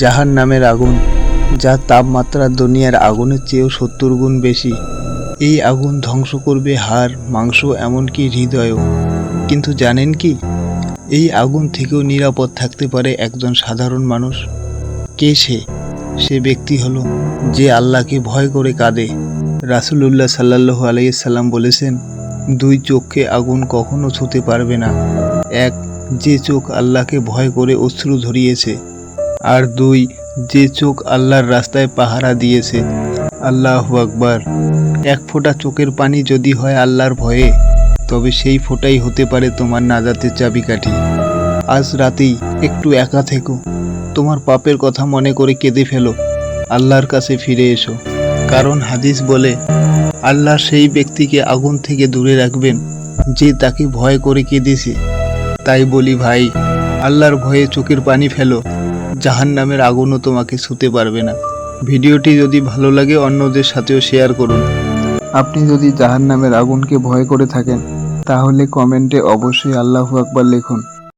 জাহান নামের আগুন যার তাপমাত্রা দুনিয়ার আগুনের চেয়েও সত্তর গুণ বেশি। এই আগুন ধ্বংস করবে হাড়, মাংস, এমনকি হৃদয়ও। কিন্তু জানেন কি? এই আগুন থেকেও নিরাপদ থাকতে পারে একজন সাধারণ মানুষ। কে সে? সে ব্যক্তি হলো যে আল্লাহকে ভয় করে কাঁদে। রাসুলুল্লাহ সাল্লাহ আলাইসাল্লাম বলেছেন, দুই চোখকে আগুন কখনো ছুতে পারবে না। এক, যে চোখ আল্লাহকে ভয় করে অশ্রু ধরিয়েছে আর দুই, যে চোখ আল্লাহর রাস্তায় পাহারা দিয়েছে, আল্লাহ আকবার। এক ফোঁটা চোখের পানি যদি হয় আল্লাহর ভয়ে, তবে সেই ফোঁটাই হতে পারে তোমার নাজাতের চাবিকাঠি। আজ রাতেই একটু একা থেকো। তোমার পাপের কথা মনে করে কেঁদে ফেলো। আল্লাহর কাছে ফিরে এসো। কারণ হাদিস বলে, আল্লাহ সেই ব্যক্তিকে আগুন থেকে দূরে রাখবেন, যে তাকে ভয় করে কেঁদেছে। তাই বলি ভাই, আল্লাহর ভয়ে চোখের পানি ফেলো। জাহান নামের আগুনও তোমাকে ছুতে পারবে না। ভিডিওটি যদি ভালো লাগে, অন্যদের সাথেও শেয়ার করুন। আপনি যদি জাহান নামের আগুনকে ভয় করে থাকেন, তাহলে কমেন্টে অবশ্যই আল্লাহু আকবার লিখুন।